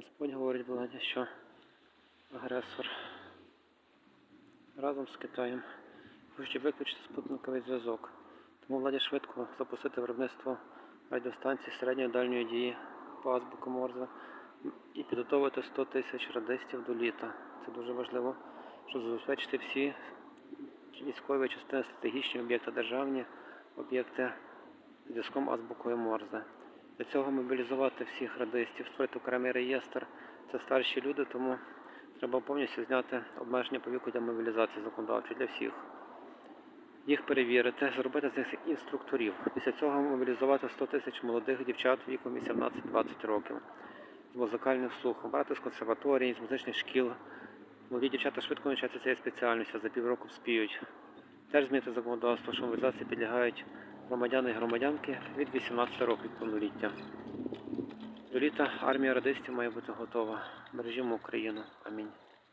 Господь говорить владі, що агресор разом з Китаєм хоче виключити спутниковий зв'язок. Тому владі швидко запустити виробництво радіостанцій середньої дальньої дії по азбуку Морзе і підготовити 100 тисяч радистів до літа. Це дуже важливо, щоб забезпечити всі військові частини, стратегічні об'єкти державні, об'єкти зв'язком азбукою Морзе. Для цього мобілізувати всіх радистів, створити окремий реєстр. Це старші люди, тому треба повністю зняти обмеження по віку для мобілізації законодавчої для всіх. Їх перевірити, зробити з них інструкторів. Після цього мобілізувати 100 тисяч молодих дівчат віком 18-20 років з музикальним слухом, брати з консерваторії, з музичних шкіл. Молоді дівчата швидко навчаються цієї спеціальності, за півроку вспіють. Теж змінити законодавство, що мобілізації підлягають громадяни і громадянки від 18 років повноліття. До літа армія радистів має бути готова. Бережімо Україну. Амінь.